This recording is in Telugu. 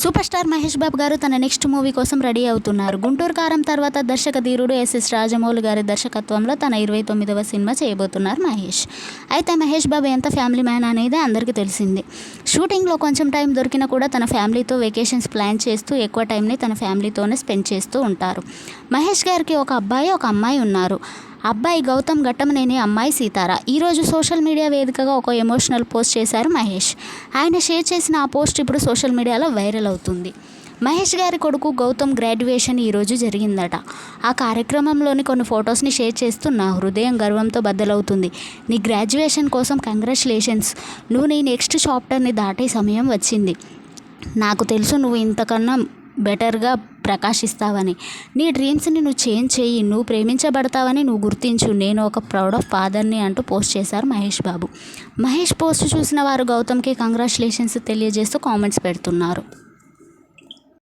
సూపర్ స్టార్ మహేష్ బాబు గారు తన నెక్స్ట్ మూవీ కోసం రెడీ అవుతున్నారు. గుంటూరు కారం తర్వాత దర్శక ధీరుడు ఎస్ఎస్ రాజమౌళి గారి దర్శకత్వంలో తన ఇరవై తొమ్మిదవ సినిమా చేయబోతున్నారు మహేష్. అయితే మహేష్ బాబు ఎంత ఫ్యామిలీ మ్యాన్ అనేది అందరికీ తెలిసింది. షూటింగ్లో కొంచెం టైం దొరికినా కూడా తన ఫ్యామిలీతో వెకేషన్స్ ప్లాన్ చేస్తూ ఎక్కువ టైంని తన ఫ్యామిలీతోనే స్పెండ్ చేస్తూ ఉంటారు. మహేష్ గారికి ఒక అబ్బాయి ఒక అమ్మాయి ఉన్నారు. అబ్బాయి గౌతమ్ ఘట్టమనేని అమ్మాయి సీతారా. ఈరోజు సోషల్ మీడియా వేదికగా ఒక ఎమోషనల్ పోస్ట్ చేశారు మహేష్. ఆయన షేర్ చేసిన ఆ పోస్ట్ ఇప్పుడు సోషల్ మీడియాలో వైరల్ అవుతుంది. మహేష్ గారి కొడుకు గౌతమ్ గ్రాడ్యుయేషన్ ఈరోజు జరిగిందట. ఆ కార్యక్రమంలోని కొన్ని ఫొటోస్ని షేర్ చేస్తూ నా హృదయం గర్వంతో బద్దలవుతుంది. నీ గ్రాడ్యుయేషన్ కోసం కంగ్రాచులేషన్స్. నువ్వు నీ నెక్స్ట్ చాప్టర్ని దాటే సమయం వచ్చింది. నాకు తెలుసు నువ్వు ఇంతకన్నా బెటర్గా ప్రకాశిస్తావని. నీ డ్రీమ్స్ని నువ్వు చేంజ్ చేయి. నువ్వు ప్రేమించబడతావని నువ్వు గుర్తించు. నేను ఒక ప్రౌడ్ ఆఫ్ ఫాదర్ని అంటూ పోస్ట్ చేశారు మహేష్ బాబు. మహేష్ పోస్ట్ చూసిన వారు గౌతమ్కి కంగ్రాచులేషన్స్ తెలియజేస్తూ కామెంట్స్ పెడుతున్నారు.